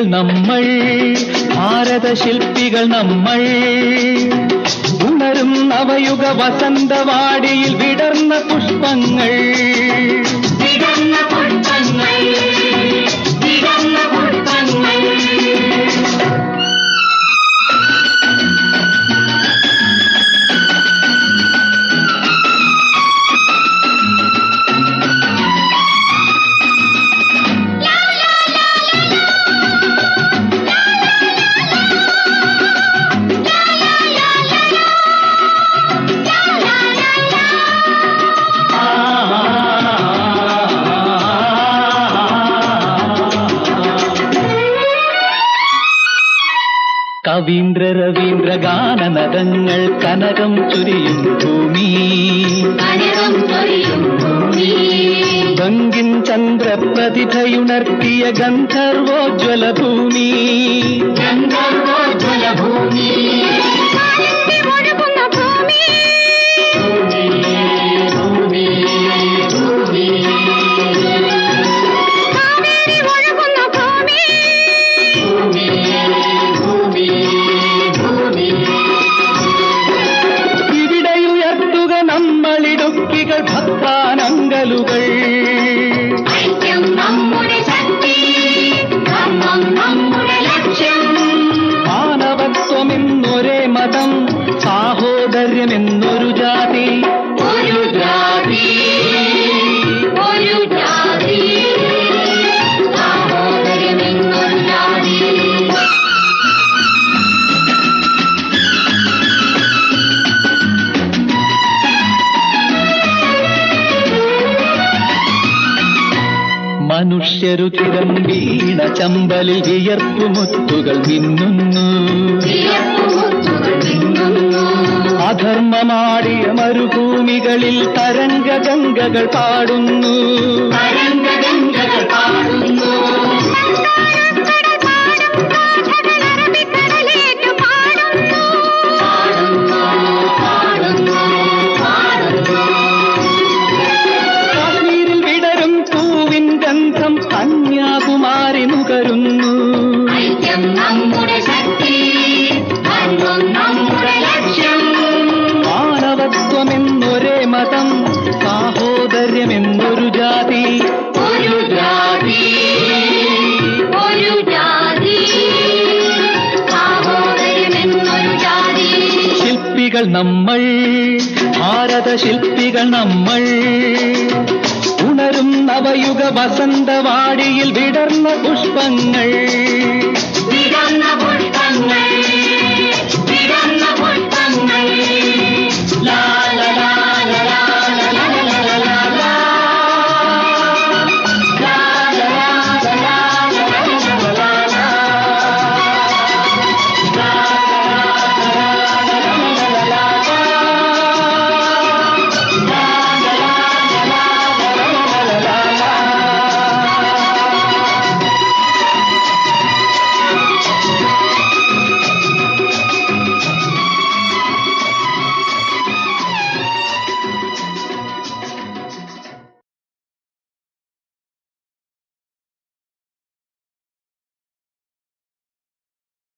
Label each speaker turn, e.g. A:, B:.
A: നമ്മൾ ഭാരത ശില്പികൾ നമ്മൾ. ഉണരും നവയുഗ വസന്തവാടിയിൽ വിടർന്ന പുഷ്പങ്ങൾ. കവീന്ദ്ര രവീന്ദ്ര ഗാനനദങ്ങൾ കനകം ചുരിയും ഭൂമി.
B: കനകം ചൊരിയും ഭൂമി.
A: ബംഗിൻ ചന്ദ്രപ്രതിഭയുണർത്തിയ ഗന്ധർവോജ്വല ഭൂമി മനുഷ്യരുചിരം വീണ ചമ്പലിൽ വിയർപ്പുമുത്തുകൾ
B: മുത്തുകൾ മിന്നുന്നു.
A: അധർമ്മമാടിയ മരുഭൂമികളിൽ തരംഗ
B: ഗംഗകൾ പാടുന്നു
A: ജാതി.
B: ഒരു ജാതി. ഒരു ജാതി.
A: ശില്പികൾ നമ്മൾ ഭാരത ശില്പികൾ നമ്മൾ. ഉണരും നവയുഗ വസന്തവാടിയിൽ വിടർന്ന പുഷ്പങ്ങൾ.
B: വിടർന്ന